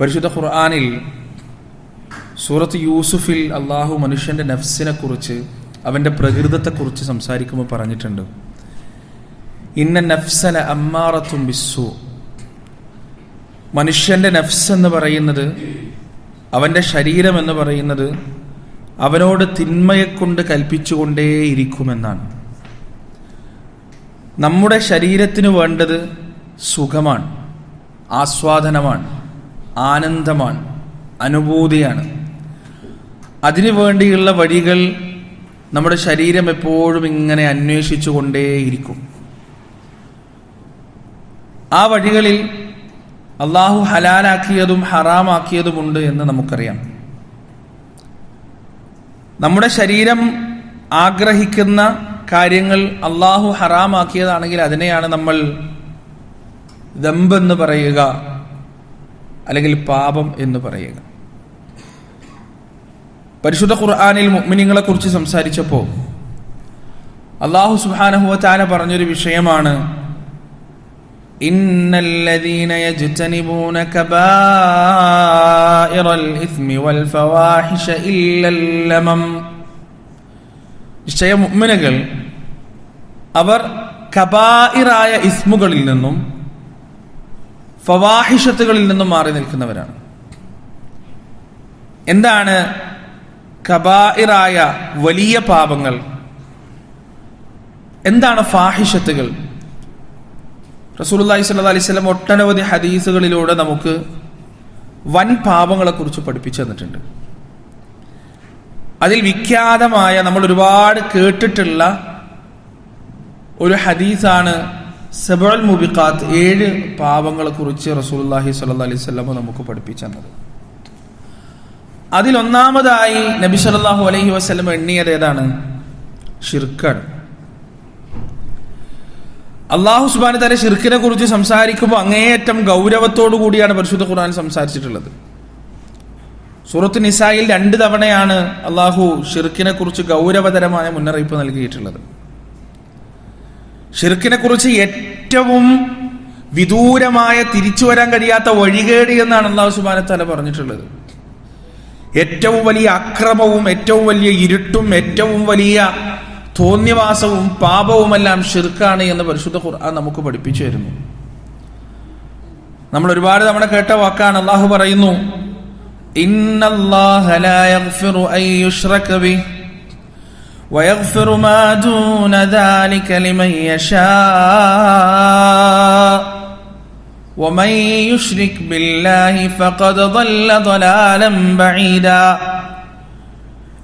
പരിശുദ്ധ ഖുർആാനിൽ സൂറത്ത് യൂസുഫിൽ അള്ളാഹു കുറിച്ച് അവന്റെ പ്രകൃതത്തെക്കുറിച്ച് സംസാരിക്കുമ്പോൾ പറഞ്ഞിട്ടുണ്ട്. ഇന്ന നഫ്സല അമ്മാറത്തും ബിസ്സു. മനുഷ്യന്റെ നഫ്സ് എന്ന് പറയുന്നത് അവന്റെ ശരീരം എന്ന് പറയുന്നത് അവനോട് തിന്മയെക്കൊണ്ട് കൽപ്പിച്ചുകൊണ്ടേയിരിക്കുമെന്നാണ്. നമ്മുടെ ശരീരത്തിന് വേണ്ടത് സുഖമാണ് ആസ്വാദനമാണ്. ആനന്ദമാണ് അനുഭൂതിയാണ്. അതിനു വേണ്ടിയുള്ള വഴികൾ നമ്മുടെ ശരീരം എപ്പോഴും ഇങ്ങനെ അന്വേഷിച്ചു കൊണ്ടേയിരിക്കും ആ വഴികളിൽ അള്ളാഹു ഹലാലാക്കിയതും ഹറാമാക്കിയതുമുണ്ട് എന്ന് നമുക്കറിയാം. നമ്മുടെ ശരീരം ആഗ്രഹിക്കുന്ന കാര്യങ്ങൾ അള്ളാഹു ഹറാമാക്കിയതാണെങ്കിൽ അതിനെയാണ് നമ്മൾ ദമ്പെന്ന് പറയുക. അല്ലെങ്കിൽ പാപം എന്ന് പറയുക. പരിശുദ്ധ ഖുർആാനിൽ മുഗ്മിനിങ്ങളെ കുറിച്ച് സംസാരിച്ചപ്പോൾ അള്ളാഹു സുബ്ഹാനഹു താല പറഞ്ഞൊരു വിഷയമാണ് നിശ്ചയ മുഗ്മിനകൾ അവർ കബായിറായ ഇസ്മുകളിൽ നിന്നും ഫവാഹിഷത്തുകളിൽ നിന്നും മാറി നിൽക്കുന്നവരാണ്. എന്താണ് കബായിറായ വലിയ പാപങ്ങൾ? എന്താണ് ഫാഹിഷത്തുകൾ? റസൂലി അലൈഹി വസല്ലം ഒട്ടനവധി ഹദീസുകളിലൂടെ നമുക്ക് വൻ പാപങ്ങളെ കുറിച്ച് പഠിപ്പിച്ചു തന്നിട്ടുണ്ട്. അതിൽ വിഖ്യാതമായ നമ്മൾ ഒരുപാട് കേട്ടിട്ടുള്ള ഒരു ഹദീസാണ് സബൽ മുബിഖാത്ത് ഏഴ് പാപങ്ങളെ കുറിച്ച് റസൂലുള്ളാഹി സ്വല്ലല്ലാഹി അലൈഹി വസല്ലം നമുക്ക് പഠിപ്പിച്ചത് അതിലൊന്നാമതായി നബി സല്ലാഹു അലൈഹി വസല്ലം എണ്ണിയത് ഏതാണ്? ഷിർക്കാണ് അള്ളാഹു സുബാൻ തല ഷിർക്കിനെ കുറിച്ച് സംസാരിക്കുമ്പോൾ അങ്ങേയറ്റം ഗൗരവത്തോടു കൂടിയാണ് പരിശുദ്ധ ഖുർആൻ സംസാരിച്ചിട്ടുള്ളത്. സൂറത്ത് നിസായിൽ രണ്ട് തവണയാണ് അള്ളാഹു ഷിർക്കിനെ കുറിച്ച് ഗൗരവതരമായ മുന്നറിയിപ്പ് നൽകിയിട്ടുള്ളത്. ഷിർക്കിനെ കുറിച്ച് ഏറ്റവും വിദൂരമായ തിരിച്ചു വരാൻ കഴിയാത്ത വഴികേട് എന്നാണ് അള്ളാഹു സുബാന തല പറഞ്ഞിട്ടുള്ളത്. ഏറ്റവും വലിയ അക്രമവും ഏറ്റവും വലിയ ഇരുട്ടും ഏറ്റവും വലിയ തോന്നിവാസവും പാപവുമെല്ലാം ഷിർക്കാണ് എന്ന് പരിശുദ്ധ ഖുർആൻ നമുക്ക് പഠിപ്പിച്ചു തരുന്നു. നമ്മൾ ഒരുപാട് തവണ കേട്ട വാക്കാണ് അള്ളാഹു പറയുന്നു ഇന്നല്ലാഹ ലാ യഗ്ഫിറു അൻ ബിഹി ويغفر ما دون ذلك لمن يشاء ومن يشرك بالله فقد ضل ضلالا بعيدا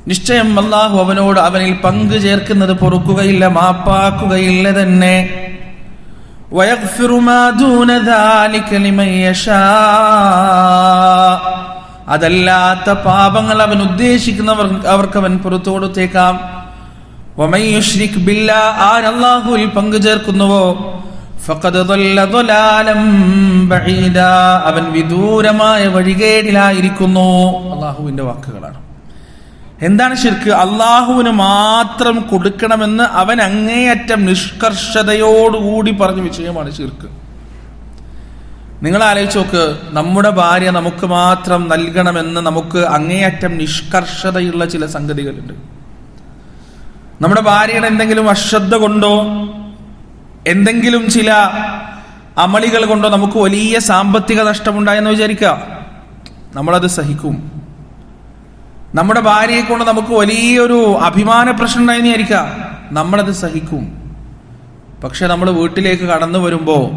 നിശ്ചയം അള്ളാഹു അവനോട് അവനിൽ പങ്കു ചേർക്കുന്നത് പൊറുക്കുകയില്ല മാപ്പാക്കുകയില്ല തന്നെ അതല്ലാത്ത പാപങ്ങൾ അവൻ ഉദ്ദേശിക്കുന്നവർ അവർക്ക് അവൻ പുറത്തു കൊടുത്തേക്കാം അള്ളാഹുവിൽ പങ്കു ചേർക്കുന്നുവോ അവൻ വിദൂരമായ വഴികേടിലായിരിക്കുന്നു. അള്ളാഹുവിന്റെ വാക്കുകളാണ്. എന്താണ് ശിർക്ക്? അള്ളാഹുവിന് മാത്രം കൊടുക്കണമെന്ന് അവൻ അങ്ങേയറ്റം നിഷ്കർഷതയോടുകൂടി പറഞ്ഞ വിഷയമാണ് ശിർക്ക്. നിങ്ങൾ ആലോചിച്ച് നോക്ക് നമ്മുടെ ഭാര്യ നമുക്ക് മാത്രം നൽകണമെന്ന് നമുക്ക് അങ്ങേയറ്റം നിഷ്കർഷതയുള്ള ചില സംഗതികളുണ്ട്. നമ്മുടെ ഭാര്യയുടെ എന്തെങ്കിലും അശ്രദ്ധ കൊണ്ടോ എന്തെങ്കിലും ചില അമളികൾ കൊണ്ടോ നമുക്ക് വലിയ സാമ്പത്തിക നഷ്ടമുണ്ടായെന്ന് വിചാരിക്കുക. നമ്മളത് സഹിക്കും. നമ്മുടെ ഭാര്യയെ കൊണ്ട് നമുക്ക് വലിയൊരു അഭിമാന പ്രശ്നം ഉണ്ടായെന്ന് വിചാരിക്കുക. നമ്മളത് സഹിക്കും. പക്ഷെ നമ്മൾ വീട്ടിലേക്ക് കടന്നു വരുമ്പോൾ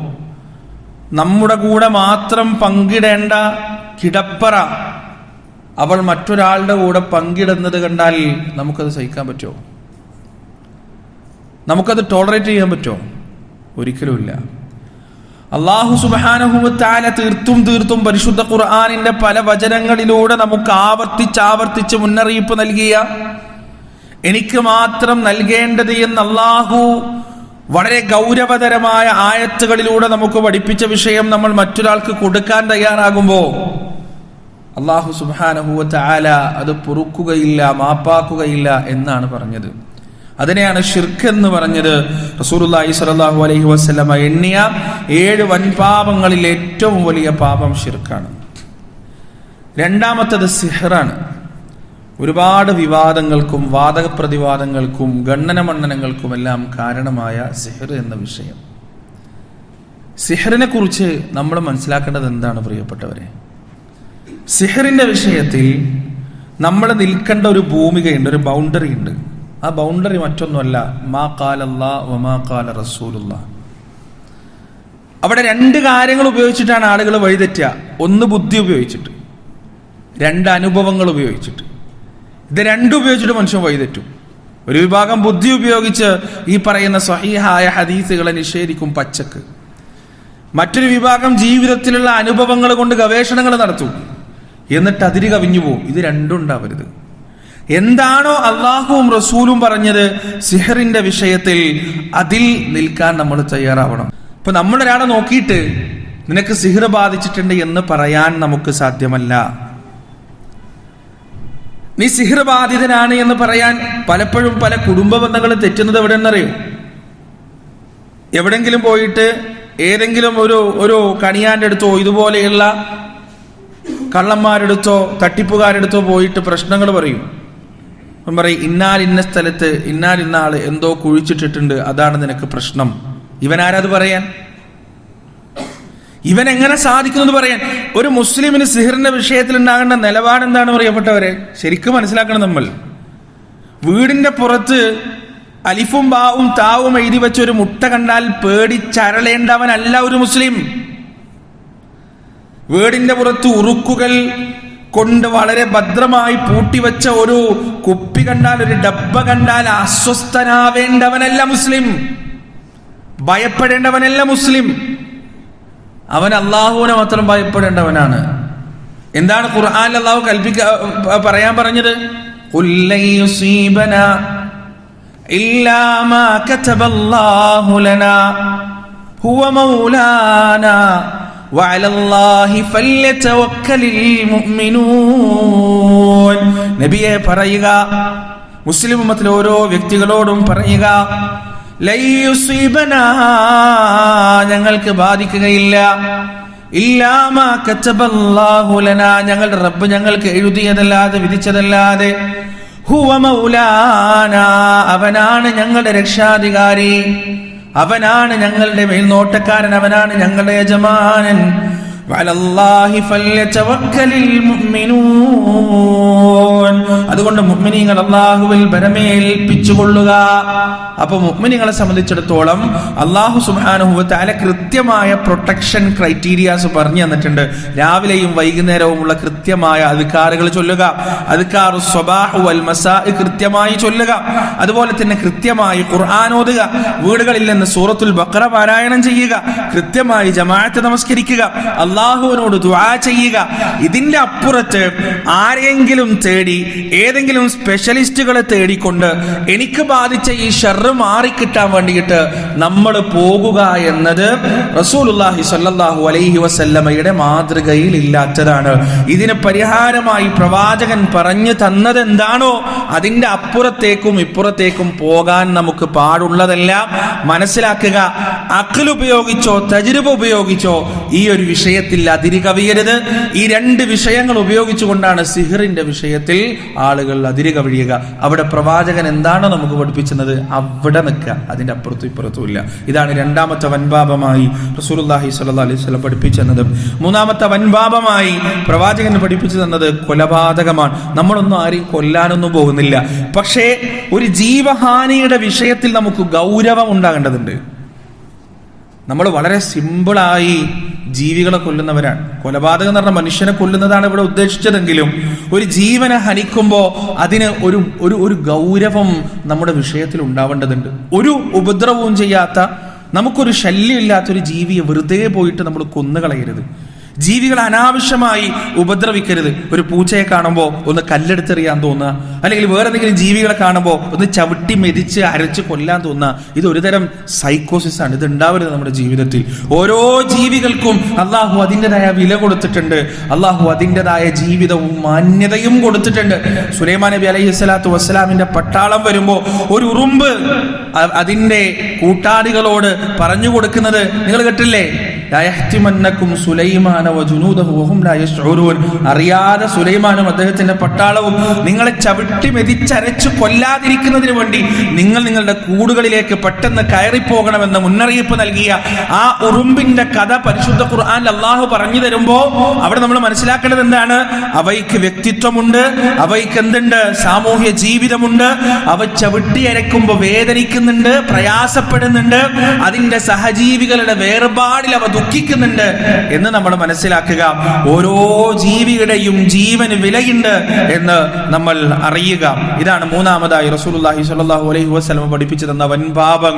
നമ്മുടെ കൂടെ മാത്രം പങ്കിടേണ്ട കിടപ്പറ അവൾ മറ്റൊരാളുടെ കൂടെ പങ്കിടുന്നത് കണ്ടാൽ നമുക്കത് സഹിക്കാൻ പറ്റുമോ? നമുക്കത് ടോളറേറ്റ് ചെയ്യാൻ പറ്റുമോ? ഒരിക്കലുമില്ല അള്ളാഹു സുബാനഹുത്താല തീർത്തും തീർത്തും പരിശുദ്ധ ഖുർആാനിന്റെ പല വചനങ്ങളിലൂടെ നമുക്ക് ആവർത്തിച്ച് ആവർത്തിച്ച് മുന്നറിയിപ്പ് നൽകിയ എനിക്ക് മാത്രം നൽകേണ്ടത് എന്ന് അള്ളാഹു വളരെ ഗൗരവതരമായ ആയത്തുകളിലൂടെ നമുക്ക് പഠിപ്പിച്ച വിഷയം നമ്മൾ മറ്റൊരാൾക്ക് കൊടുക്കാൻ തയ്യാറാകുമ്പോൾ അള്ളാഹു സുബാനഹുവല അത് പൊറുക്കുകയില്ല മാപ്പാക്കുകയില്ല എന്നാണ് പറഞ്ഞത്. അതിനെയാണ് ഷിർക്ക് എന്ന് പറഞ്ഞത്. റസൂലുള്ളാഹി സ്വല്ലല്ലാഹു അലൈഹി വസ്ലമ എണ്ണിയ ഏഴ് വൻപാപങ്ങളിൽ ഏറ്റവും വലിയ പാപം ഷിർക്കാണ് രണ്ടാമത്തത് സിഹറാണ്. ഒരുപാട് വിവാദങ്ങൾക്കും വാദപ്രതിവാദങ്ങൾക്കും ഗണ്ണന മണ്ഡനങ്ങൾക്കുമെല്ലാം കാരണമായ സിഹർ എന്ന വിഷയം. സിഹറിനെ കുറിച്ച് നമ്മൾ മനസ്സിലാക്കേണ്ടത് എന്താണ് പ്രിയപ്പെട്ടവരെ? സിഹറിന്റെ വിഷയത്തിൽ നമ്മൾ നിൽക്കേണ്ട ഒരു ഭൂമികയുണ്ട് ഒരു ബൗണ്ടറി ഉണ്ട്. ആ ബൗണ്ടറി മറ്റൊന്നുമല്ല മാ കാലല്ലാ വമാ കാല റസൂലുള്ള. അവിടെ രണ്ട് കാര്യങ്ങൾ ഉപയോഗിച്ചിട്ടാണ് ആളുകൾ വഴിതെറ്റുക. ഒന്ന് ബുദ്ധി ഉപയോഗിച്ചിട്ട് രണ്ട് അനുഭവങ്ങൾ ഉപയോഗിച്ചിട്ട്. ഇത് രണ്ടും ഉപയോഗിച്ചിട്ട് മനുഷ്യൻ വഴിതെറ്റും. ഒരു വിഭാഗം ബുദ്ധി ഉപയോഗിച്ച് ഈ പറയുന്ന സ്വഹീഹായ ഹദീസുകളെ നിഷേധിക്കും പച്ചക്ക്. മറ്റൊരു വിഭാഗം ജീവിതത്തിലുള്ള അനുഭവങ്ങൾ കൊണ്ട് ഗവേഷണങ്ങൾ നടത്തും. എന്നിട്ട് അതിര് കവിഞ്ഞു പോകും ഇത് രണ്ടും ഉണ്ടാവരുത്. എന്താണോ അള്ളാഹുവും റസൂലും പറഞ്ഞത് സിഹറിന്റെ വിഷയത്തിൽ അതിൽ നിൽക്കാൻ നമ്മൾ തയ്യാറാവണം. ഇപ്പൊ നമ്മളൊരാളെ നോക്കിയിട്ട് നിനക്ക് സിഹർ ബാധിച്ചിട്ടുണ്ട് എന്ന് പറയാൻ നമുക്ക് സാധ്യമല്ല. നീ സിഹർ ബാധിതനാണ് എന്ന് പറയാൻ പലപ്പോഴും പല കുടുംബ ബന്ധങ്ങളും തെറ്റുന്നത് എവിടെ എന്നറിയും എവിടെങ്കിലും പോയിട്ട് ഏതെങ്കിലും ഒരു ഒരു കണിയാന്റെ അടുത്തോ ഇതുപോലെയുള്ള കള്ളന്മാരെടുത്തോ തട്ടിപ്പുകാരെടുത്തോ പോയിട്ട് പ്രശ്നങ്ങൾ പറയും. പറയും ഇന്നാൽ ഇന്ന സ്ഥലത്ത് ഇന്നാൽ ഇന്ന എന്തോ കുഴിച്ചിട്ടിട്ടുണ്ട് അതാണ് നിനക്ക് പ്രശ്നം. ഇവൻ ആരാത് പറയാൻ? ഇവൻ എങ്ങനെ സാധിക്കുന്നത് പറയാൻ? ഒരു മുസ്ലിമിന് സിഹിറിന്റെ വിഷയത്തിൽ ഉണ്ടാകേണ്ട നിലപാട് എന്താണ് പറയപ്പെട്ടവരെ ശരിക്കും മനസ്സിലാക്കണം നമ്മൾ. വീടിന്റെ പുറത്ത് അലിഫും ബാവും താവും എഴുതി വെച്ച ഒരു മുട്ട കണ്ടാൽ പേടി ചരളേണ്ടവനല്ല ഒരു മുസ്ലിം. വീടിന്റെ പുറത്ത് ഉറുക്കുകൾ കൊണ്ട് വളരെ ഭദ്രമായി പൂട്ടിവെച്ച ഒരു കുപ്പി കണ്ടാൽ ഒരു ഡബ്ബ കണ്ടാൽ അസ്വസ്ഥനാവേണ്ടവനല്ല മുസ്ലിം. ഭയപ്പെടേണ്ടവനല്ല മുസ്ലിം. അവൻ അള്ളാഹുവിനെ മാത്രം ഭയപ്പെടേണ്ടവനാണ്. എന്താണ് ഖുർആൻ അള്ളാഹു കൽപ്പിക്ക പറയാൻ പറഞ്ഞത്? "ഖുൽ യുസീബനാ ഇല്ലാ മാ കതബല്ലാഹു ലനാ ഹുവ മൗലാനാ وعلى الله فليتوكل المؤمنون നബിയെ പറയുക മുസ്ലിം ഉമ്മത്തിലെ ഓരോ വ്യക്തികളോടും പറയുക ലൻ യുസീബനാ ഞങ്ങൾക്ക് ബാധിക്കുകയില്ല ഇല്ലാമാ കതബല്ലാഹു ലനാ ഞങ്ങളുടെ റബ്ബ് ഞങ്ങൾക്ക് എഴുതിയതല്ലാതെ വിധിച്ചതല്ലാതെ ഹുവ മൗലാന അവനാണ് ഞങ്ങളുടെ രക്ഷാധികാരി അവനാണ് ഞങ്ങളുടെ മേൽനോട്ടക്കാരൻ അവനാണ് ഞങ്ങളുടെ യജമാനൻ. അതുകൊണ്ട് മുഗ്മിനിങ്ങൾ അള്ളാഹുവിൽ ഭരമേൽപ്പിച്ചുകൊള്ളുക. അപ്പൊ മുഅ്മിനീങ്ങളെ സംബന്ധിച്ചിടത്തോളം അള്ളാഹു തആല കൃത്യമായ പ്രൊട്ടക്ഷൻ ക്രൈറ്റീരിയാസ് പറഞ്ഞു തന്നിട്ടുണ്ട്. രാവിലെയും വൈകുന്നേരവുമുള്ള കൃത്യമായ അധികാറുകൾ ചൊല്ലുക. അധികാർ സ്വബാഹു വൽ മസാ കൃത്യമായി ചൊല്ലുക. അതുപോലെ തന്നെ കൃത്യമായി ഖുർആൻ ഓതുക. വീടുകളിൽ നിന്ന് സൂറത്തുൽ ബക്ര പാരായണം ചെയ്യുക. കൃത്യമായി ജമാഅത്ത് നമസ്കരിക്കുക. അള്ളാഹുവിനോട് ദുആ ചെയ്യുക. ഇതിന്റെ അപ്പുറത്ത് ആരെങ്കിലും തേടി ഏതെങ്കിലും സ്പെഷ്യലിസ്റ്റുകളെ തേടിക്കൊണ്ട് എനിക്ക് ബാധിച്ച ഈ ഷർറ് മാറിക്കിട്ടാൻ വേണ്ടിയിട്ട് നമ്മൾ പോകുക എന്നത് റസൂലുള്ളാഹി സ്വല്ലല്ലാഹു അലൈഹി വസല്ലമയുടെ മാതൃകയിൽ ഇല്ലാത്തതാണ്. ഇതിന് പരിഹാരമായി പ്രവാചകൻ പറഞ്ഞു തന്നത് എന്താണോ അതിന്റെ അപ്പുറത്തേക്കും ഇപ്പുറത്തേക്കും പോകാൻ നമുക്ക് പാടുള്ളതല്ല. മനസ്സിലാക്കുക അഖിൽ ഉപയോഗിച്ചോ തജിരുബ ഉപയോഗിച്ചോ ഈ ഒരു വിഷയത്തിൽ അതിരി കവിയരുത് ഈ രണ്ട് വിഷയങ്ങൾ ഉപയോഗിച്ചുകൊണ്ടാണ് സിഹിറിന്റെ വിഷയത്തിൽ ആളുകൾ അതിരി കവിയുക അവിടെ പ്രവാചകൻ എന്താണ് നമുക്ക് പഠിപ്പിച്ചത് അവിടെ നിൽക്കുക. അതിന്റെ അപ്പുറത്തും ഇപ്പുറത്തും ഇല്ല. ഇതാണ് രണ്ടാമത്തെ വൻപാപമായി റസൂലുള്ളാഹി സ്വല്ലല്ലാഹി അലൈഹി വസല്ലം പഠിപ്പിച്ചു തന്നത് മൂന്നാമത്തെ വൻപാപമായി പ്രവാചകൻ പഠിപ്പിച്ചു തന്നത് കൊലപാതകമാണ്. നമ്മളൊന്നും ആരെയും കൊല്ലാനൊന്നും പോകുന്നില്ല. പക്ഷേ ഒരു ജീവഹാനിയുടെ വിഷയത്തിൽ നമുക്ക് ഗൗരവം ഉണ്ടാകേണ്ടതുണ്ട്. നമ്മൾ വളരെ സിമ്പിളായി ജീവികളെ കൊല്ലുന്നവരാണ്. കൊലപാതകം എന്ന് മനുഷ്യനെ കൊല്ലുന്നതാണ് ഇവിടെ ഉദ്ദേശിച്ചതെങ്കിലും ഒരു ജീവനെ ഹനിക്കുമ്പോൾ അതിന് ഒരു ഒരു ഒരു ഗൗരവം നമ്മുടെ വിഷയത്തിൽ ഉണ്ടാവേണ്ടതുണ്ട്. ഒരു ഉപദ്രവവും ചെയ്യാത്ത നമുക്കൊരു ശല്യമില്ലാത്ത ഒരു ജീവിയെ വെറുതെ പോയിട്ട് നമ്മൾ കൊന്നുകളയരുത്. ജീവികളെ അനാവശ്യമായി ഉപദ്രവിക്കരുത്. ഒരു പൂച്ചയെ കാണുമ്പോൾ ഒന്ന് കല്ലെടുത്തെറിയാൻ തോന്നുക. അല്ലെങ്കിൽ വേറെ എന്തെങ്കിലും ജീവികളെ കാണുമ്പോൾ ഒന്ന് ചവിട്ടി മെതിച്ച് അരച്ച് കൊല്ലാൻ തോന്നുക. ഇത് ഒരുതരം സൈക്കോസിസ് ആണ്. ഇത് ഉണ്ടാവരുത് നമ്മുടെ ജീവിതത്തിൽ. ഓരോ ജീവികൾക്കും അള്ളാഹു അതിന്റെതായ വില കൊടുത്തിട്ടുണ്ട്. അള്ളാഹു അതിന്റെതായ ജീവിതവും മാന്യതയും കൊടുത്തിട്ടുണ്ട്. സുലൈമാൻ നബി അലൈഹി സ്വലാത്തു വസ്സലാമിന്റെ പട്ടാളം വരുമ്പോൾ ഒരു ഉറുമ്പ് അതിന്റെ കൂട്ടാളികളോട് പറഞ്ഞു കൊടുക്കുന്നത് നിങ്ങൾ കേട്ടില്ലേ? അറിയാതെ സുലൈമാനും അദ്ദേഹത്തിന്റെ പട്ടാളവും നിങ്ങളെ ചവിട്ടി മെതിച്ചരച്ചു കൊല്ലാതിരിക്കുന്നതിന് വേണ്ടി നിങ്ങൾ നിങ്ങളുടെ കൂടുകളിലേക്ക് പെട്ടെന്ന് കയറിപ്പോകണമെന്ന് മുന്നറിയിപ്പ് നൽകിയ ആ ഉറുമ്പിന്റെ കഥ പരിശുദ്ധ ഖുർആൻ അള്ളാഹു പറഞ്ഞു തരുമ്പോ അവിടെ നമ്മൾ മനസ്സിലാക്കേണ്ടത് എന്താണ്? അവയ്ക്ക് വ്യക്തിത്വമുണ്ട് അവയ്ക്ക് എന്തുണ്ട്? സാമൂഹ്യ ജീവിതമുണ്ട് അവ ചവിട്ടി അരക്കുമ്പോ വേദനിക്കുന്നുണ്ട് പ്രയാസപ്പെടുന്നുണ്ട് അതിന്റെ സഹജീവികളുടെ വേർപാടിൽ അവ ദുഃഖിക്കുന്നുണ്ട് എന്ന് നമ്മൾ മനസ്സിലാക്കുക. ഓരോ ജീവിയുടെയും ജീവന് വിലയുണ്ട് എന്ന് നമ്മൾ അറിയുക. ഇതാണ് മൂന്നാമതായി റസൂലുള്ളാഹി സ്വല്ലല്ലാഹു അലൈഹി വസല്ലം പഠിപ്പിച്ചു തന്ന വൻപാപം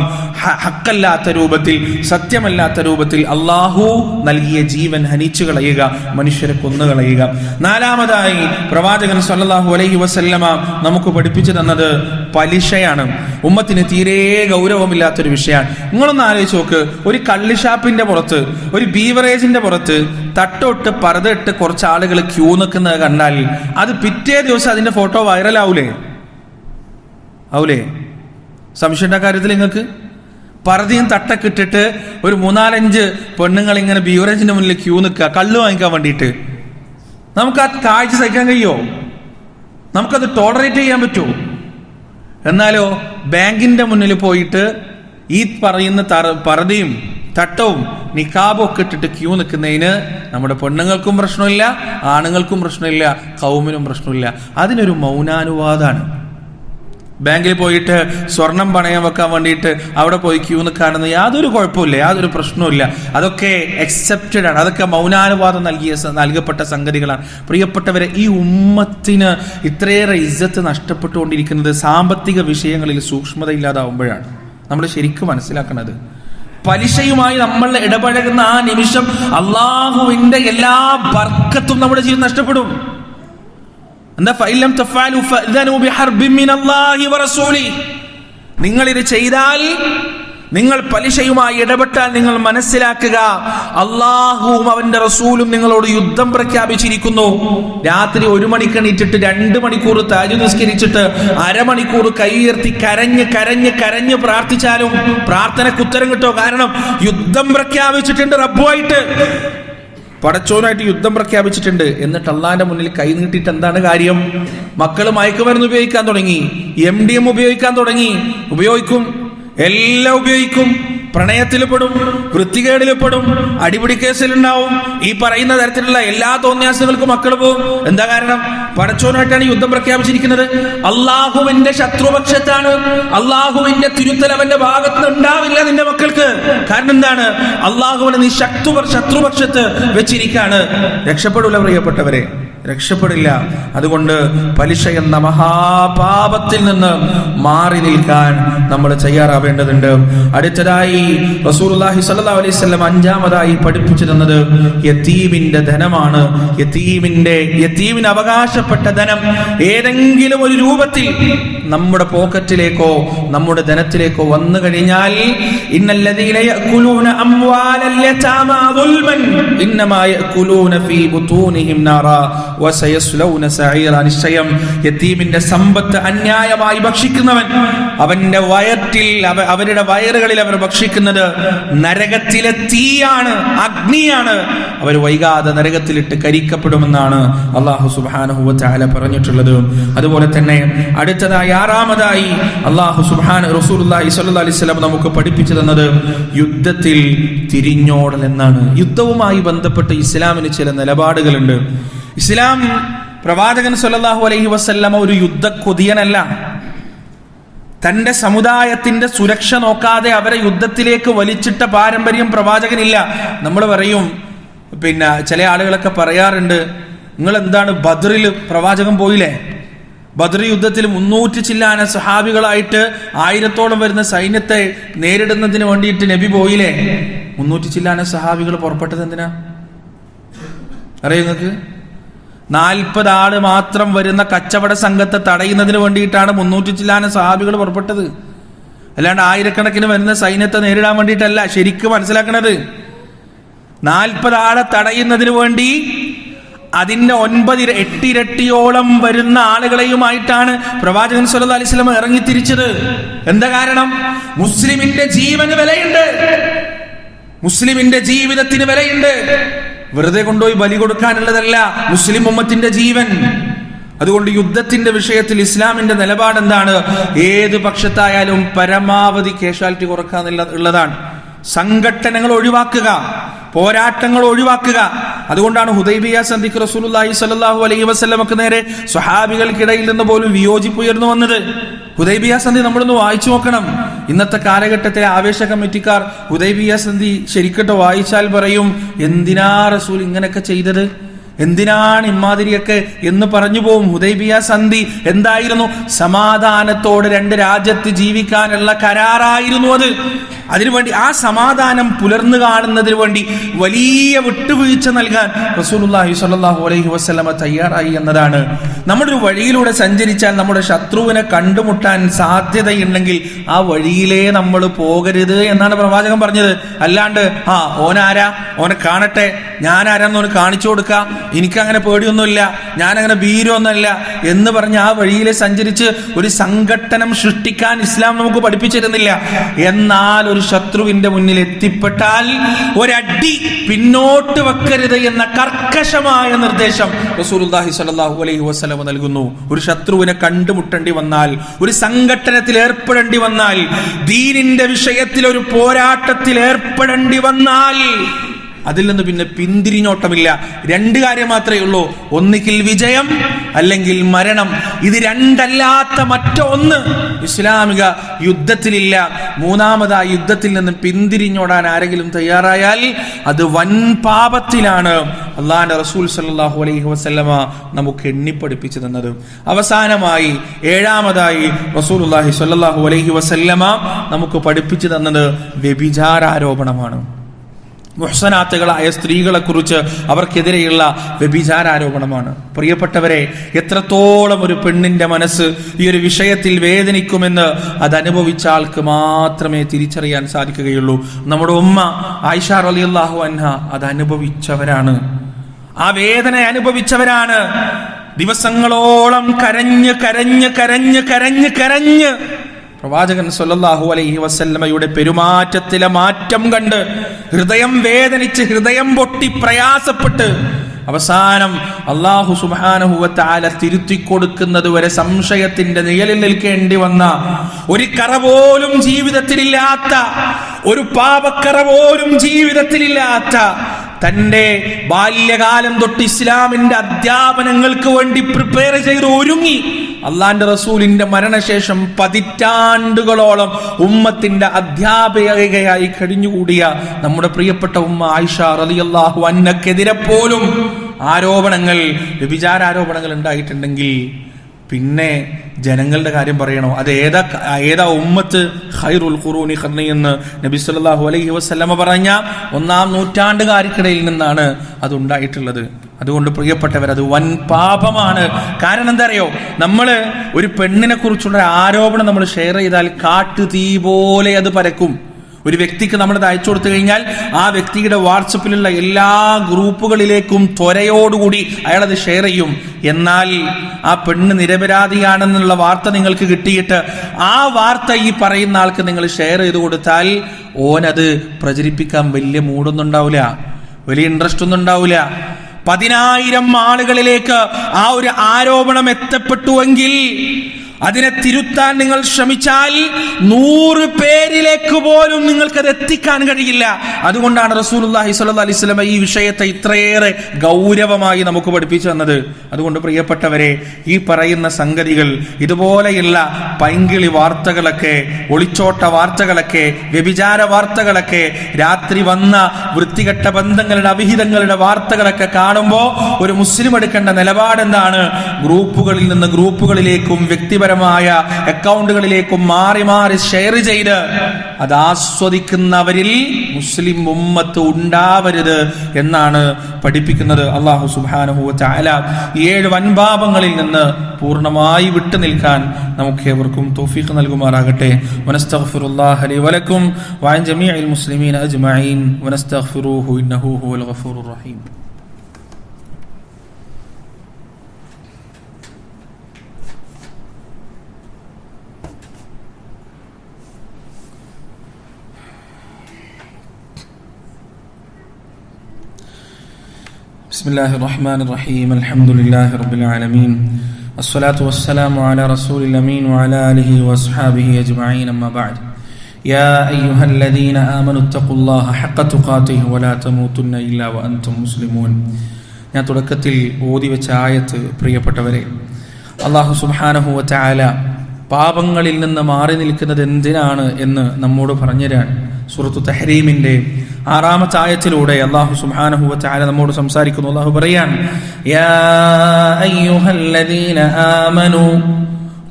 ഹക്കല്ലാത്ത രൂപത്തിൽ സത്യമല്ലാത്ത രൂപത്തിൽ അള്ളാഹു നൽകിയ ജീവൻ ഹനിച്ചു കളയുക മനുഷ്യരെ കൊന്നുകളയുക നാലാമതായി പ്രവാചകൻ സ്വല്ലല്ലാഹു അലൈഹി വസല്ലമ നമുക്ക് പഠിപ്പിച്ചു തന്നത് പലിശയാണ്. ഉമ്മത്തിന് തീരെ ഗൗരവമില്ലാത്തൊരു വിഷയമാണ്. നിങ്ങളൊന്ന് ആലോചിച്ച് നോക്ക്. ഒരു കള്ളിഷാപ്പിന്റെ പുറത്ത് ഒരു ബീവറേജിന്റെ പുറത്ത് തട്ടൊട്ട് പറതിട്ട് കുറച്ച് ആളുകൾ ക്യൂ നിൽക്കുന്നത് കണ്ടാൽ അത് പിറ്റേ ദിവസം അതിന്റെ ഫോട്ടോ വൈറലാവൂലേ? ആവൂലേ? സംശയന്റെ കാര്യത്തിൽ നിങ്ങൾക്ക്? പറതിയും തട്ടൊക്കെ ഇട്ടിട്ട് ഒരു മൂന്നാലഞ്ച് പെണ്ണുങ്ങൾ ഇങ്ങനെ ബീവറേജിന്റെ മുന്നിൽ ക്യൂ നിൽക്കുക കള്ള് വാങ്ങിക്കാൻ വേണ്ടിയിട്ട്. നമുക്ക് ആ കാഴ്ച സഹിക്കാൻ കഴിയോ? നമുക്കത് ടോളറേറ്റ് ചെയ്യാൻ പറ്റുമോ എന്നാലോ ബാങ്കിന്റെ മുന്നിൽ പോയിട്ട് ഈ പറയുന്ന പറതിയും തട്ടവും നിക്കാബും ഒക്കെ ഇട്ടിട്ട് ക്യൂ നിൽക്കുന്നതിന് നമ്മുടെ പെണ്ണുങ്ങൾക്കും പ്രശ്നമില്ല ആണുങ്ങൾക്കും പ്രശ്നമില്ല കൗമിനും പ്രശ്നമില്ല. അതിനൊരു മൗനാനുവാദമാണ് ബാങ്കിൽ പോയിട്ട് സ്വർണം പണയം വെക്കാൻ വേണ്ടിയിട്ട് അവിടെ പോയി ക്യൂ നിൽക്കാണെന്ന് യാതൊരു കുഴപ്പമില്ല യാതൊരു പ്രശ്നവുമില്ല. അതൊക്കെ അക്സെപ്റ്റഡ് ആണ്. അതൊക്കെ മൗനാനുവാദം നൽകിയ നൽകപ്പെട്ട സംഗതികളാണ്. പ്രിയപ്പെട്ടവരെ ഈ ഉമ്മത്തിന് ഇത്രയേറെ ഇജ്ജത്ത് നഷ്ടപ്പെട്ടുകൊണ്ടിരിക്കുന്നത് സാമ്പത്തിക വിഷയങ്ങളിൽ സൂക്ഷ്മത ഇല്ലാതാവുമ്പോഴാണ് നമ്മൾ ശരിക്കും മനസ്സിലാക്കുന്നത് പലിശയുമായി നമ്മൾ ഇടപഴകുന്ന ആ നിമിഷം അള്ളാഹുവിന്റെ എല്ലാ ബർക്കത്തും നമ്മുടെ ജീവിതം നഷ്ടപ്പെടും. എന്താ? നിങ്ങൾ ഇത് ചെയ്താൽ നിങ്ങൾ പലിശയുമായി ഇടപെട്ടാൽ നിങ്ങൾ മനസ്സിലാക്കുക അള്ളാഹുവും അവന്റെ റസൂലും നിങ്ങളോട് യുദ്ധം പ്രഖ്യാപിച്ചിരിക്കുന്നു. രാത്രി ഒരു മണിക്കണീറ്റിട്ട് രണ്ട് മണിക്കൂർ താജു നിസ്കരിച്ചിട്ട് അരമണിക്കൂർ കൈയുയർത്തി കരഞ്ഞ് കരഞ്ഞ് കരഞ്ഞ് പ്രാർത്ഥിച്ചാലും പ്രാർത്ഥനയ്ക്ക് ഉത്തരം കിട്ടോ? കാരണം യുദ്ധം പ്രഖ്യാപിച്ചിട്ടുണ്ട് റബ്ബുമായിട്ട് പടച്ചോനായിട്ട് യുദ്ധം പ്രഖ്യാപിച്ചിട്ടുണ്ട്. എന്നിട്ട് അള്ളാന്റെ മുന്നിൽ കൈ നീട്ടിയിട്ട് എന്താണ് കാര്യം? മക്കൾ മയക്കുമരുന്ന് ഉപയോഗിക്കാൻ തുടങ്ങി. എം ഡി എം ഉപയോഗിക്കാൻ തുടങ്ങി. ഉപയോഗിക്കും. എല്ലാം ഉപയോഗിക്കും. പ്രണയത്തിൽപ്പെടും വൃത്തികേടിൽപ്പെടും വൃത്തികേടിൽ അടിപിടി കേസിലുണ്ടാവും. ഈ പറയുന്ന തരത്തിലുള്ള എല്ലാ തോന്നിയാസങ്ങൾക്കും മക്കൾ പോകും. എന്താ കാരണം? പടച്ചോനായിട്ടാണ് യുദ്ധം പ്രഖ്യാപിച്ചിരിക്കുന്നത്. അള്ളാഹുവിന്റെ ശത്രുപക്ഷത്താണ്. അള്ളാഹുവിന്റെ തിരുത്തൽ അവന്റെ ഭാഗത്ത് ഉണ്ടാവില്ല നിന്റെ മക്കൾക്ക്. കാരണം എന്താണ്? അള്ളാഹുവിനെ നീ ശത്രു ശത്രുപക്ഷത്ത് വെച്ചിരിക്കാണ്. രക്ഷപ്പെടില്ല പ്രിയപ്പെട്ടവരെ. രക്ഷപ്പെടില്ല. അതുകൊണ്ട് പലിശ എന്ന മഹാപാപത്തിൽ നിന്ന് മാറി നിൽക്കാൻ നമ്മൾ തയ്യാറാവേണ്ടതുണ്ട്. അടുത്തതായി റസൂലുള്ളാഹി സല്ലാ അലൈഹി വസല്ലം അഞ്ചാമതായി പഠിപ്പിച്ചു തന്നത് യത്തീമിന്റെ ധനമാണ്. യത്തീമിന്റെ യത്തീമിന് അവകാശപ്പെട്ട ധനം ഏതെങ്കിലും ഒരു രൂപത്തിൽ നമ്മുടെ പോക്കറ്റിലേക്കോ നമ്മുടെ ധനത്തിലേക്കോ വന്നു കഴിഞ്ഞാൽ ഇന്നല്ലദീന യഅകുലൂന അംവാലൽ ദുൽമൻ ഇന്നമാ ഫീ നിശ്ചയം. യതീമിന്റെ സമ്പത്ത് അന്യായമായി ഭക്ഷിക്കുന്നവൻ അവന്റെ വയറ്റിൽ അവരുടെ വയറുകളിൽ അവർ ഭക്ഷിക്കുന്നത് നരകത്തിലെ തീയാണ് അഗ്നിയാണ്. അവർ വൈകാതെ നരകത്തിലിട്ട് കരിക്കപ്പെടുമെന്നാണ് അള്ളാഹു സുബ്ഹാനഹു വതആല പറഞ്ഞിട്ടുള്ളത്. അതുപോലെ തന്നെ അടുത്തതായി ആറാമതായി അള്ളാഹു സുബാൻ അലൈഹി വസല്ലം നമുക്ക് പഠിപ്പിച്ചു തന്നത് യുദ്ധത്തിൽ തിരിഞ്ഞോടൽ എന്നാണ്. യുദ്ധവുമായി ബന്ധപ്പെട്ട് ഇസ്ലാമിന് ചില നിലപാടുകളുണ്ട്. ഇസ്ലാം പ്രവാചകൻ സല്ലല്ലാഹു അലൈഹി വസല്ലമ ഒരു യുദ്ധ കൊതിയനല്ല തന്റെ സമുദായത്തിന്റെ സുരക്ഷ നോക്കാതെ അവരെ യുദ്ധത്തിലേക്ക് വലിച്ചിട്ട പാരമ്പര്യം പ്രവാചകനില്ല. നമ്മൾ പറയും പിന്നെ ചില ആളുകളൊക്കെ പറയാറുണ്ട് നിങ്ങൾ എന്താണ് ബദറിൽ പ്രവാചകൻ പോയില്ലേ? ബദർ യുദ്ധത്തിൽ മുന്നൂറ്റി ചില്ലാന സഹാബികളായിട്ട് ആയിരത്തോളം വരുന്ന സൈന്യത്തെ നേരിടുന്നതിന് വേണ്ടിയിട്ട് നബി പോയില്ലേ? മുന്നൂറ്റി ചില്ലാന സഹാബികൾ പുറപ്പെട്ടത് എന്തിനാ? അറിയുന്നത് നാൽപ്പത് ആൾ മാത്രം വരുന്ന കച്ചവട സംഘത്തെ തടയുന്നതിന് വേണ്ടിയിട്ടാണ് മുന്നൂറ്റി ചില്ലാന സഹാബികൾ പുറപ്പെട്ടത്. അല്ലാണ്ട് ആയിരക്കണക്കിന് വരുന്ന സൈന്യത്തെ നേരിടാൻ വേണ്ടിയിട്ടല്ല ശരിക്കും മനസ്സിലാക്കണത്. നാൽപ്പത് ആളെ തടയുന്നതിന് വേണ്ടി അതിന്റെ ഒൻപത് എട്ടിരട്ടിയോളം വരുന്ന ആളുകളെയുമായിട്ടാണ് പ്രവാചകൻ സല്ലല്ലാഹു അലൈഹി വസല്ലം ഇറങ്ങി തിരിച്ചത് എന്താ കാരണം? മുസ്ലിമിന്റെ ജീവന് വിലയുണ്ട്. മുസ്ലിമിന്റെ ജീവിതത്തിന് വിലയുണ്ട്. വെറുതെ കൊണ്ടുപോയി ബലി കൊടുക്കാനുള്ളതല്ല മുസ്ലിം ഉമ്മത്തിന്റെ ജീവൻ. അതുകൊണ്ട് യുദ്ധത്തിന്റെ വിഷയത്തിൽ ഇസ്ലാമിന്റെ നിലപാട് എന്താണ് ഏത് പക്ഷത്തായാലും പരമാവധി കേഷ്വാലിറ്റി കുറക്കുക ഉള്ളതാണ്. സംഘട്ടനങ്ങൾ ഒഴിവാക്കുക പോരാട്ടങ്ങൾ ഒഴിവാക്കുക. അതുകൊണ്ടാണ് ഹുദൈബിയ സന്ധിക്ക് റസൂലുള്ളാഹി സ്വല്ലല്ലാഹു അലൈഹി വസ്ലമക്ക് നേരെ സ്വഹാബികൾക്കിടയിൽ നിന്ന് പോലും വിയോജിപ്പ് ഉയർന്നു വന്നത്. ഹുദൈബിയ സന്ധി നമ്മളൊന്ന് വായിച്ചു നോക്കണം. ഇന്നത്തെ കാലഘട്ടത്തിലെ ആവേശ കമ്മിറ്റിക്കാർ ഹുദൈബിയ സന്ധി ശരിക്കട്ട് വായിച്ചാൽ പറയും എന്തിനാ റസൂൽ ഇങ്ങനെയൊക്കെ ചെയ്തത്? എന്തിനാണ് ഇമാതിരിയൊക്കെ എന്ന് പറഞ്ഞു പോവും. ഹുദൈബിയ സന്ധി എന്തായിരുന്നു? സമാധാനത്തോട് രണ്ട് രാജ്യത്ത് ജീവിക്കാനുള്ള കരാറായിരുന്നു അത്. അതിനുവേണ്ടി ആ സമാധാനം പുലർന്നു കാണുന്നതിന് വേണ്ടി വലിയ വിട്ടുവീഴ്ച നൽകാൻ റസൂലുള്ളാഹി സ്വല്ലല്ലാഹു അലൈഹി വസ്ലമ തയ്യാറായി എന്നതാണ്. നമ്മുടെ ഒരു വഴിയിലൂടെ സഞ്ചരിച്ചാൽ നമ്മുടെ ശത്രുവിനെ കണ്ടുമുട്ടാൻ സാധ്യതയുണ്ടെങ്കിൽ ആ വഴിയിലേ നമ്മൾ പോകരുത് എന്നാണ് പ്രവാചകൻ പറഞ്ഞത്. അല്ലാണ്ട് ആ ഓനാരാ? ഓനെ കാണട്ടെ. ഞാനാരാന്ന് ഓന് കാണിച്ചു കൊടുക്കാം. എനിക്കങ്ങനെ പേടിയൊന്നുമില്ല ഞാനങ്ങനെ ഭീരമൊന്നുമല്ല എന്ന് പറഞ്ഞ് ആ വഴിയിൽ സഞ്ചരിച്ച് ഒരു സംഘട്ടനം സൃഷ്ടിക്കാൻ ഇസ്ലാം നമുക്ക് പഠിപ്പിച്ചിരുന്നില്ല. എന്നാൽ ഒരു ശത്രുവിന്റെ മുന്നിൽ എത്തിപ്പെട്ടാൽ ഒരടി പിന്നോട്ട് വെക്കരുത് എന്ന കർക്കശമായ നിർദ്ദേശം റസൂലുള്ളാഹി സ്വല്ലല്ലാഹു അലൈഹി വസല്ലം നൽകുന്നു. ഒരു ശത്രുവിനെ കണ്ടുമുട്ടേണ്ടി വന്നാൽ ഒരു സംഘട്ടനത്തിൽ ഏർപ്പെടേണ്ടി വന്നാൽ ദീനിന്റെ വിഷയത്തിൽ ഒരു പോരാട്ടത്തിൽ ഏർപ്പെടേണ്ടി വന്നാൽ അതിൽ നിന്ന് പിന്നെ പിന്തിരിഞ്ഞോട്ടമില്ല. രണ്ട് കാര്യം മാത്രമേ ഉള്ളൂ. ഒന്നിക്കിൽ വിജയം അല്ലെങ്കിൽ മരണം. ഇത് രണ്ടല്ലാത്ത മറ്റൊന്ന് ഇസ്ലാമിക യുദ്ധത്തിലില്ല. മൂന്നാമതായി യുദ്ധത്തിൽ നിന്ന് പിന്തിരിഞ്ഞോടാൻ ആരെങ്കിലും തയ്യാറായാൽ അത് വൻ പാപത്തിലാണ് അള്ളാന്റെ റസൂൽ സല്ലാഹു അലൈഹി വസല്ലമ നമുക്ക് എണ്ണിപ്പടിപ്പിച്ചു തന്നത്. അവസാനമായി ഏഴാമതായി റസൂൽ അള്ളാഹി സല്ലാഹു അലൈഹി വസല്ലമ നമുക്ക് പഠിപ്പിച്ചു തന്നത് വ്യഭിചാരാരോപണമാണ്. മുഹ്സനാത്തുകളായ സ്ത്രീകളെ കുറിച്ച് അവർക്കെതിരെയുള്ള വ്യഭിചാരാരോപണമാണ്. പ്രിയപ്പെട്ടവരെ എത്രത്തോളം ഒരു പെണ്ണിന്റെ മനസ്സ് ഈ ഒരു വിഷയത്തിൽ വേദനിക്കുമെന്ന് അത് അനുഭവിച്ച ആൾക്ക് മാത്രമേ തിരിച്ചറിയാൻ സാധിക്കുകയുള്ളൂ. നമ്മുടെ ഉമ്മ ആയിഷ റളിയല്ലാഹു അൻഹ അത് അനുഭവിച്ചവരാണ് ആ വേദന അനുഭവിച്ചവരാണ്. ദിവസങ്ങളോളം കരഞ്ഞ് കരഞ്ഞ് കരഞ്ഞ് കരഞ്ഞ് കരഞ്ഞ് പ്രവാചകൻ സൊല്ലാഹു അലൈഹി വസല്ലമയുടെ പെരുമാറ്റത്തിലെ മാറ്റം കണ്ട് ഹൃദയം വേദനിച്ച് ഹൃദയം പൊട്ടി പ്രയാസപ്പെട്ട് അവസാനം അള്ളാഹു സുബാനഹുവത്താല തിരുത്തി കൊടുക്കുന്നത് വരെ സംശയത്തിന്റെ നിഴലിൽ നിൽക്കേണ്ടി വന്ന ഒരു കറ പോലും ജീവിതത്തിലില്ലാത്ത ഒരു പാപക്കറ പോലും ജീവിതത്തിലില്ലാത്ത തന്റെ ബാല്യകാലം തൊട്ട് ഇസ്ലാമിന്റെ അധ്യാപനങ്ങൾക്ക് വേണ്ടി പ്രിപ്പയർ ചെയ്ത് ഒരുങ്ങി അള്ളാന്റെ റസൂലിന്റെ മരണശേഷം പതിറ്റാണ്ടുകളോളം ഉമ്മത്തിന്റെ അധ്യാപകയായി കഴിഞ്ഞുകൂടിയ നമ്മുടെ പ്രിയപ്പെട്ട ഉമ്മ ആയിഷ റളിയല്ലാഹു അന്നക്കെതിരെ പോലും ആരോപണങ്ങൾ വ്യഭിചാര ആരോപണങ്ങൾ ഉണ്ടായിട്ടുണ്ടെങ്കിൽ പിന്നെ ജനങ്ങളുടെ കാര്യം പറയണോ? അത് ഏതാ ഏതാ ഉമ്മത്ത് ഖൈറുൽ ഖുറൂനി ഖർണി എന്ന് നബി സല്ലല്ലാഹു അലൈഹി വസല്ലമ പറഞ്ഞ ഒന്നാം നൂറ്റാണ്ടുകാരിക്കിടയിൽ നിന്നാണ് അത് ഉണ്ടായിട്ടുള്ളത്. അതുകൊണ്ട് പ്രിയപ്പെട്ടവർ അത് വൻ പാപമാണ്. കാരണം എന്താ അറിയോ നമ്മൾ ഒരു പെണ്ണിനെ കുറിച്ചുള്ള ആരോപണം നമ്മൾ ഷെയർ ചെയ്താൽ കാട്ടു തീ പോലെ അത് പരക്കും. ഒരു വ്യക്തിക്ക് നമ്മൾ അത് അയച്ചു കൊടുത്തു കഴിഞ്ഞാൽ ആ വ്യക്തിയുടെ വാട്സപ്പിലുള്ള എല്ലാ ഗ്രൂപ്പുകളിലേക്കും ത്വരയോടുകൂടി അയാൾ അത് ഷെയർ ചെയ്യും. എന്നാൽ ആ പെണ്ണ് നിരപരാധിയാണെന്നുള്ള വാർത്ത നിങ്ങൾക്ക് കിട്ടിയിട്ട് ആ വാർത്ത ഈ പറയുന്ന ആൾക്ക് നിങ്ങൾ ഷെയർ ചെയ്ത് കൊടുത്താൽ ഓനത് പ്രചരിപ്പിക്കാൻ വലിയ മൂടൊന്നും ഉണ്ടാവില്ല വലിയ ഇൻട്രസ്റ്റ് ഒന്നും ഉണ്ടാവില്ല പതിനായിരം ആളുകളിലേക്ക് ആ ഒരു ആരോപണം എത്തപ്പെട്ടുവെങ്കിൽ അതിനെ തിരുത്താൻ നിങ്ങൾ ശ്രമിച്ചാൽ നൂറ് പേരിലേക്ക് പോലും നിങ്ങൾക്കത് എത്തിക്കാൻ കഴിയില്ല. അതുകൊണ്ടാണ് റസൂലുള്ളാഹി സ്വല്ലല്ലാഹി അലൈഹി വസല്ലം ഈ വിഷയത്തെ ഇത്രയേറെ ഗൗരവമായി നമുക്ക് പഠിപ്പിച്ചു തന്നത്. അതുകൊണ്ട് പ്രിയപ്പെട്ടവരെ ഈ പറയുന്ന സംഗതികൾ ഇതുപോലെയുള്ള പൈങ്കിളി വാർത്തകളൊക്കെ ഒളിച്ചോട്ട വാർത്തകളൊക്കെ വ്യഭിചാര വാർത്തകളൊക്കെ രാത്രി വന്ന വൃത്തികെട്ട ബന്ധങ്ങളുടെ അവിഹിതങ്ങളുടെ വാർത്തകളൊക്കെ കാണുമ്പോൾ ഒരു മുസ്ലിം എടുക്കേണ്ട നിലപാടെന്താണ്? ഗ്രൂപ്പുകളിൽ നിന്ന് ഗ്രൂപ്പുകളിലേക്കും വ്യക്തിപരമായ അക്കൗണ്ടുകളിലേക്കും മാറി മാറി ഷെയർ ചെയ്ത് അത് ആസ്വദിക്കുന്നവരിൽ മുസ്ലിം ഉമ്മത്ത് ഉണ്ടാവരുത് എന്നാണ് പഠിപ്പിക്കുന്നത് അള്ളാഹു സുബാനുഹുവ ചാല ഏഴ് വൻപാപങ്ങളിൽ നിന്ന് പൂർണമായി വിട്ടു നിൽക്കാൻ നമുക്ക് ഏവർക്കും തോഫീഖ് നൽകുമാറാകട്ടെ. വനസ്തഗ്ഫിറുല്ലാഹ ലി വലക്കും വഅൻ ജമീഇൽ മുസ്ലിമീന അജ്മഈൻ. ഇന്നഹു ഹുവൽ റഹീം. بسم الله الرحمن الرحيم الحمد لله رب العالمين الصلاة والسلام على رسول الأمين وعلى آله وأصحابه أجمعين أما بعد يا أيها الذين آمنوا اتقوا الله حق تقاته ولا تموتن إلا وأنتم مسلمون ഞാൻ തുടക്കത്തിൽ ഓതി വെച്ച ആയത്ത് പ്രിയപ്പെട്ടവരെ അള്ളാഹു സുബാനഹുവ ചായാല പാപങ്ങളിൽ നിന്ന് മാറി നിൽക്കുന്നത് എന്തിനാണ് എന്ന് നമ്മോട് പറഞ്ഞുതരാൻ സുഹൃത്തു തഹരീമിന്റെ ആറാമത്തെ ആയത്തിലൂടെ അള്ളാഹു സുബാനഹുവ ചായാല നമ്മോട് സംസാരിക്കുന്നു അള്ളാഹു പറയാൻ യാ അയ്യുഹല്ലദീന ആമനു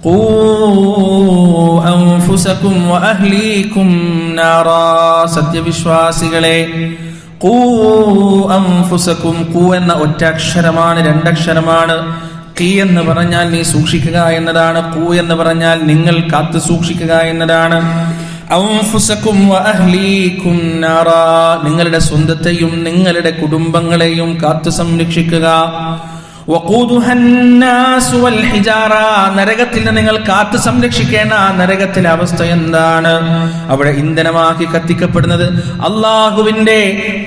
قوا أنفسكم وأهليكم نارا സത്യവിശ്വാസികളെ കൂ അംഫുസക്കും കൂ എന്ന ഒറ്റ അക്ഷരമാണ് രണ്ടക്ഷരമാണ് കീ എന്ന് പറഞ്ഞാൽ നീ സൂക്ഷിക്കുക എന്നതാണ് കൂ എന്ന് പറഞ്ഞാൽ നിങ്ങൾ കാത്തു സൂക്ഷിക്കുക എന്നതാണ് നിങ്ങളുടെ സ്വന്തത്തെയും നിങ്ങളുടെ കുടുംബങ്ങളെയും കാത്തു സംരക്ഷിക്കുക. നരകത്തിൽ നിങ്ങൾ കാത്തു സംരക്ഷിക്കേണ്ട നരകത്തിലെ അവസ്ഥ എന്താണ്? അവിടെ ഇന്ധനമാക്കി കത്തിക്കപ്പെടുന്നത് അള്ളാഹുവിന്റെ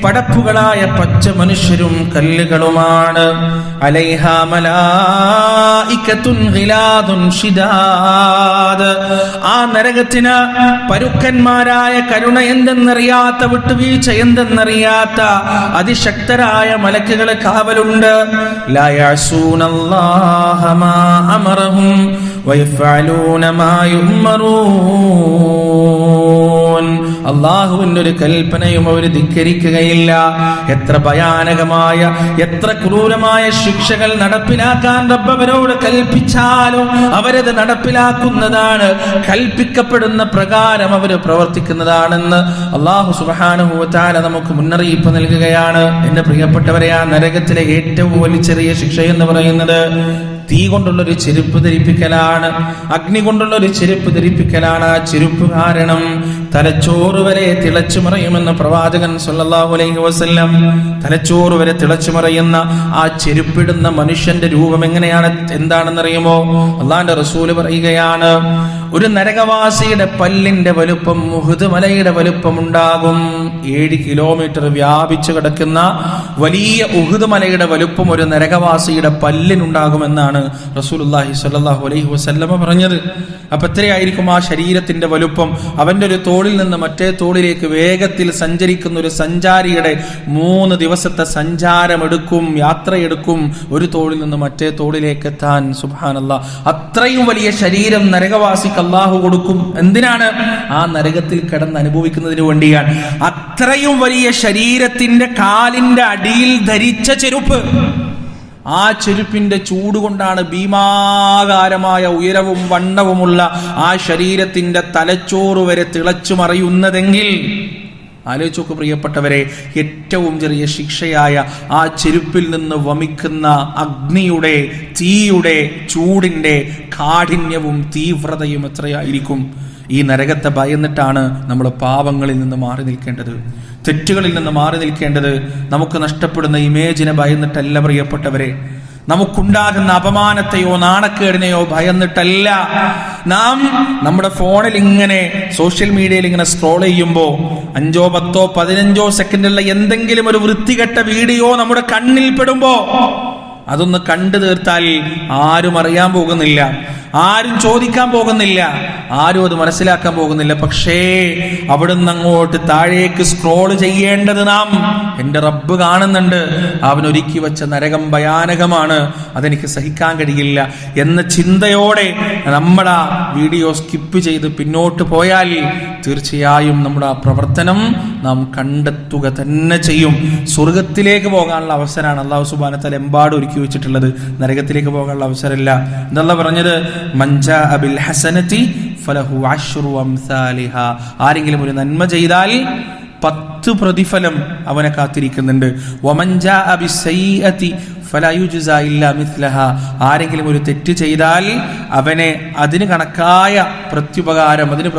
പടപ്പുകളായ പച്ച മനുഷ്യരും കല്ലുകളുമാണ്. അലൈഹ മലായിക്കത്തുൻ ഗിലാദുൻ ഷിദാദ്. ആ നരകത്തിന് പരുക്കന്മാരായ കരുണ എന്തെന്നറിയാത്ത വിട്ടുവീഴ്ച എന്തെന്നറിയാത്ത അതിശക്തരായ മലക്കുകളെ കാവലുണ്ട് لا يعصون അള്ളാഹുവിന്റെ ഒരു കൽപ്പനയും അവർ ധിക്കരിക്കുകയില്ല. എത്ര ഭയാനകമായ എത്ര ക്രൂരമായ ശിക്ഷകൾ നടപ്പിലാക്കാൻ റബ്ബവരോട് കൽപ്പിച്ചാലും അവരത് നടപ്പിലാക്കുന്നതാണ് കൽപ്പിക്കപ്പെടുന്ന പ്രകാരം അവർ പ്രവർത്തിക്കുന്നതാണെന്ന് അള്ളാഹു സുബാനുഭവത്താല നമുക്ക് മുന്നറിയിപ്പ് നൽകുകയാണ്. എന്റെ പ്രിയപ്പെട്ടവരെ ആ നരകത്തിലെ ഏറ്റവും വലിയ ചെറിയ ശിക്ഷ എന്ന് പറയുന്നത് തീ കൊണ്ടുള്ള ഒരു ചെരുപ്പ് ധരിപ്പിക്കലാണ്. അഗ്നി കൊണ്ടുള്ള ഒരു ചെരുപ്പ് ധരിപ്പിക്കലാണ് ആ ചെരുപ്പ് കാരണം തലച്ചോറ് വരെ തിളച്ചു മറയുമെന്ന് പ്രവാചകൻ സല്ലല്ലാഹു അലൈഹി വസല്ലം തലച്ചോറ് വരെ തിളച്ചു മറയുന്ന ആ ചെരുപ്പിടുന്ന മനുഷ്യന്റെ രൂപം എങ്ങനെയാണ്? എന്താണെന്നറിയുമോ? അള്ളാന്റെ റസൂൽ പറയുകയാണ് ഒരു നരകവാസിയുടെ പല്ലിന്റെ വലുപ്പം മുഹുദ് മലയുടെ വലുപ്പം ഉണ്ടാകും ഏഴ് കിലോമീറ്റർ വ്യാപിച്ചു കിടക്കുന്ന വലിയ ഉഹുദ് മലയുടെ വലുപ്പം ഒരു നരകവാസിയുടെ പല്ലിനുണ്ടാകുമെന്നാണ് റസൂലുള്ളാഹി സ്വല്ലല്ലാഹു അലൈഹി വസല്ലമ പറഞ്ഞത്. അപ്പൊ എത്രയായിരിക്കും ആ ശരീരത്തിന്റെ വലുപ്പം? അവന്റെ ഒരു തോളിൽ നിന്ന് മറ്റേ തോളിലേക്ക് വേഗത്തിൽ സഞ്ചരിക്കുന്ന ഒരു സഞ്ചാരിയുടെ മൂന്ന് ദിവസത്തെ സഞ്ചാരമെടുക്കും യാത്രയെടുക്കും. ഒരു തോളിൽ നിന്ന് മറ്റേ തോളിലേക്ക് എത്താൻ സുബാനല്ല അത്രയും വലിയ ശരീരം നരകവാസിക്ക് അള്ളാഹു കൊടുക്കും. എന്തിനാണ്? ആ നരകത്തിൽ കിടന്ന് അനുഭവിക്കുന്നതിന് വേണ്ടിയാണ്. അത്രയും വലിയ ശരീരത്തിന്റെ കാലിന്റെ അടിയിൽ ധരിച്ച ചെരുപ്പ്. ആ ചെരുപ്പിന്റെ ചൂടുകൊണ്ടാണ് ഭീമാകാരമായ ഉയരവും വണ്ണവുമുള്ള ആ ശരീരത്തിന്റെ തലച്ചോറ് വരെ തിളച്ചു മറയുന്നതെങ്കിൽ ആലോചിച്ചോക്ക് പ്രിയപ്പെട്ടവരെ ഏറ്റവും ചെറിയ ശിക്ഷയായ ആ ചെരുപ്പിൽ നിന്ന് വമിക്കുന്ന അഗ്നിയുടെ തീയുടെ ചൂടിന്റെ കാഠിന്യവും തീവ്രതയും എത്രയായിരിക്കും? ഈ നരകത്തെ ഭയന്നിട്ടാണ് നമ്മൾ പാപങ്ങളിൽ നിന്ന് മാറി നിൽക്കേണ്ടത്. തെറ്റുകളിൽ നിന്ന് മാറി നിൽക്കേണ്ടത്. നമുക്ക് നഷ്ടപ്പെടുന്ന ഇമേജിനെ ഭയന്നിട്ടല്ല പ്രിയപ്പെട്ടവരെ. നമുക്കുണ്ടാകുന്ന അപമാനത്തെയോ നാണക്കേടിനെയോ ഭയന്നിട്ടല്ല. നാം നമ്മുടെ ഫോണിൽ ഇങ്ങനെ സോഷ്യൽ മീഡിയയിൽ ഇങ്ങനെ സ്ക്രോൾ ചെയ്യുമ്പോൾ അഞ്ചോ പത്തോ പതിനഞ്ചോ സെക്കൻഡുള്ള എന്തെങ്കിലും ഒരു വൃത്തികെട്ട വീഡിയോ നമ്മുടെ കണ്ണിൽ പെടുമ്പോ അതൊന്ന് കണ്ടു തീർത്താൽ ആരും അറിയാൻ പോകുന്നില്ല. ആരും ചോദിക്കാൻ പോകുന്നില്ല. ആരും അത് മനസ്സിലാക്കാൻ പോകുന്നില്ല. പക്ഷേ അവിടുന്ന് അങ്ങോട്ട് താഴേക്ക് സ്ക്രോൾ ചെയ്യേണ്ടത് നാം എന്റെ റബ്ബ് കാണുന്നുണ്ട്. അവൻ ഒരുക്കി വെച്ച നരകം ഭയാനകമാണ്. അതെനിക്ക് സഹിക്കാൻ കഴിയില്ല എന്ന ചിന്തയോടെ നമ്മുടെ വീഡിയോ സ്കിപ്പ് ചെയ്ത് പിന്നോട്ട് പോയാൽ തീർച്ചയായും നമ്മുടെ ആ പ്രവർത്തനം നാം കണ്ടെത്തുക തന്നെ ചെയ്യും. സ്വർഗത്തിലേക്ക് പോകാനുള്ള അവസരമാണ് അള്ളാഹു സുബാനത്താൽ എമ്പാട് ഒരുക്കി വെച്ചിട്ടുള്ളത്. നരകത്തിലേക്ക് പോകാനുള്ള അവസരമില്ല. എന്നല്ല പറഞ്ഞത് മഞ്ചാ അബിൽ ഹസനത്തി ഫലഹു ആരെങ്കിലും ഒരു നന്മ ചെയ്താൽ പത്ത് പ്രതിഫലം അവനെ കാത്തിരിക്കുന്നുണ്ട്. ആരെങ്കിലും ഒരു തെറ്റ് ചെയ്താൽ അവനെ അതിന് കണക്കായ പ്രത്യുപകാരം അതിന്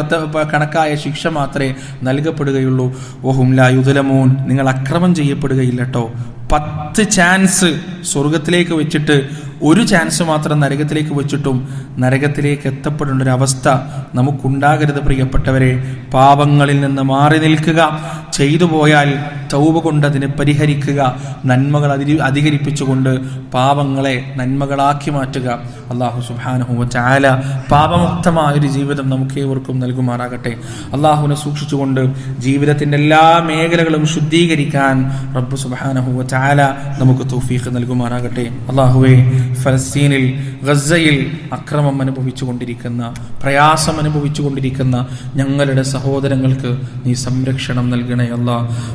കണക്കായ ശിക്ഷ മാത്രമേ നൽകപ്പെടുകയുള്ളൂ. ഓഹും ലായുദലമോൻ നിങ്ങൾ അക്രമം ചെയ്യപ്പെടുകയില്ല കേട്ടോ പത്ത് ചാൻസ് സ്വർഗത്തിലേക്ക് വെച്ചിട്ട് ഒരു ചാൻസ് മാത്രം നരകത്തിലേക്ക് വെച്ചിട്ടും നരകത്തിലേക്ക് എത്തപ്പെടേണ്ട ഒരു അവസ്ഥ നമുക്കുണ്ടാകരുത് പ്രിയപ്പെട്ടവരെ. പാപങ്ങളിൽ നിന്ന് മാറി നിൽക്കുക. ചെയ്തു പോയാൽ തൗബ കൊണ്ട് അതിനെ പരിഹരിക്കുക. നന്മകൾ അതി അധികരിപ്പിച്ചുകൊണ്ട് പാപങ്ങളെ നന്മകളാക്കി മാറ്റുക. അള്ളാഹു സുഹാനഹു ചാല പാപമുക്തമായ ഒരു ജീവിതം നമുക്ക് ഏവർക്കും നൽകുമാറാകട്ടെ. അള്ളാഹുവിനെ സൂക്ഷിച്ചുകൊണ്ട് ജീവിതത്തിന്റെ എല്ലാ മേഖലകളും ശുദ്ധീകരിക്കാൻ റബ്ബു സുബാനഹു ചാല നമുക്ക് തൗഫീഖ് നൽകുമാറാകട്ടെ. അള്ളാഹുവെ ഫലസ്തീനിൽ ഗസയിൽ അക്രമം അനുഭവിച്ചു കൊണ്ടിരിക്കുന്ന പ്രയാസം അനുഭവിച്ചു കൊണ്ടിരിക്കുന്ന ഞങ്ങളുടെ സഹോദരങ്ങൾക്ക് നീ സംരക്ഷണം നൽകണേ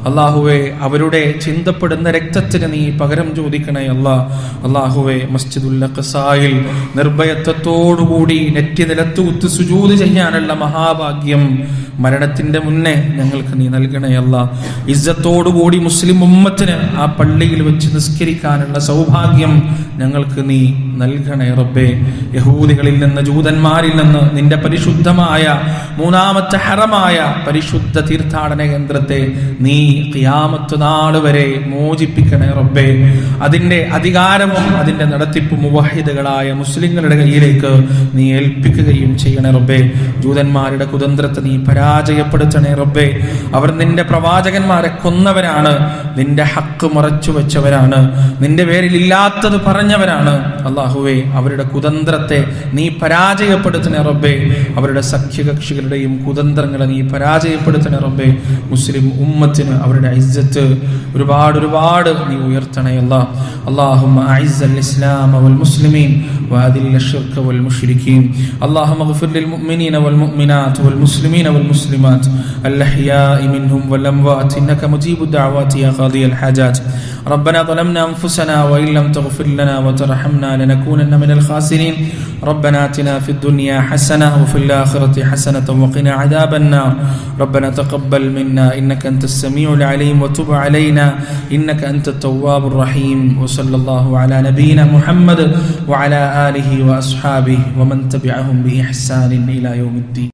അള്ളാഹുവെ അവരുടെ ചിന്തപ്പെടുന്ന രക്തത്തിന് നീ പകരം ചോദിക്കണേ അല്ല. അള്ളാഹുവെ മസ്ജിദുൽ ഖസായിൽ നിർഭയത്വത്തോടുകൂടി നെറ്റി നിലത്ത് കുത്ത് സുജൂത് ചെയ്യാനുള്ള മഹാഭാഗ്യം മരണത്തിന്റെ മുന്നേ ഞങ്ങൾക്ക് നീ നൽകണേ അല്ല. ഇസ്സത്തോടുകൂടി മുസ്ലിം ഉമ്മത്തിന് ആ പള്ളിയിൽ വെച്ച് നിസ്കരിക്കാനുള്ള സൗഭാഗ്യം ഞങ്ങൾക്ക് നീ നൽകണേ റബ്ബേ. യഹൂദികളിൽ നിന്ന് ജൂതന്മാരിൽ നിന്ന് നിന്റെ പരിശുദ്ധമായ മൂന്നാമത്തെ ഹറമായ പരിശുദ്ധ തീർത്ഥാടന കേന്ദ്രത്തെ നീ ക്യാമത്ത് നാൾ വരെ മോചിപ്പിക്കണേ റബ്ബേ. അതിന്റെ അധികാരവും അതിന്റെ നടത്തിപ്പും മുവഹിദുകളായ മുസ്ലിങ്ങളുടെ കയ്യിലേക്ക് നീ ഏൽപ്പിക്കുകയും ചെയ്യണേ റബ്ബേ. ജൂതന്മാരുടെ കുതന്ത്രത്തെ നീ പരാജയപ്പെടുത്തണേ റബ്ബേ. അവർ നിന്റെ പ്രവാചകന്മാരെ കൊന്നവരാണ് നിന്റെ ഹക്ക് മറച്ചു വെച്ചവരാണ് നിന്റെ പേരിൽ ഇല്ലാത്തത് പറഞ്ഞവരാണ് അള്ളാഹുവേ അവരുടെ കുതന്ത്രത്തെ നീ പരാജയപ്പെടുത്തണേ റബ്ബേ അവരുടെ സഖ്യകക്ഷികളുടെയും കുതന്ത്രങ്ങളെ നീ പരാജയപ്പെടുത്തണേ റബ്ബേ മുസ്ലിം ഉമ്മത്തിന് അവരുടെ ഇജ്ജത്ത് ഒരുപാട് ഒരുപാട് നീ ഉയർത്തണേ അല്ലാ اللهم أعز الإسلام والمسلمين وأذل الشرك والمشركين اللهم اغفر للمؤمنين والمؤمنات والمسلمين والمسلمات الأحياء منهم والأموات إنك مجيب الدعوات يا قاضي الحاجات ربنا ظلمنا أنفسنا وإن لم تغفر لنا وترحمنا لنكونن من الخاسرين. ربنا آتنا في الدنيا حسنة وفي الآخرة حسنة وقنا عذاب النار. ربنا تقبل منا إنك أنت السميع العليم وتب علينا إنك أنت التواب الرحيم. وصلى الله على نبينا محمد وعلى آله وأصحابه ومن تبعهم بإحسان إلى يوم الدين.